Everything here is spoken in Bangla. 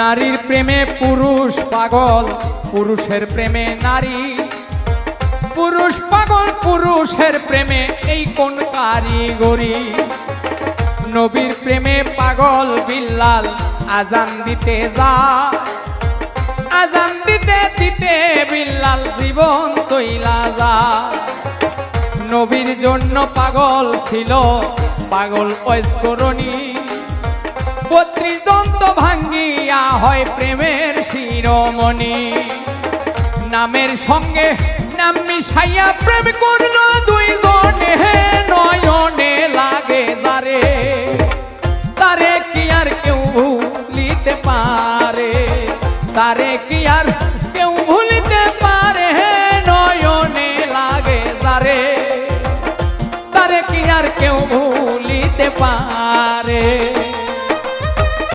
নারীর প্রেমে পুরুষ পাগল, পুরুষের প্রেমে নারী। পুরুষ পাগল, পুরুষের প্রেমে এই কোন কারিগরি? নবীর প্রেমে পাগল বিল্লাল আজান দিতে যা আজান দিতে দিতে বিল্লাল জীবন চইলা যা নবীর জন্য পাগল ছিল পাগল ঐস্করণী বত্রিশ ভাঙ্গিয়া হয় প্রেমের শিরোমণি। নামের সঙ্গে নাম মিশাইয়া প্রেম করল দুইজনে নয়নে লাগে যারে। তারে কি আর কেউ ভুলিতে পারে? তারে কি আর কেউ ভুলিতে পারে? নয়নে লাগে যারে। তারে কি আর কেউ ভুলিতে পারে?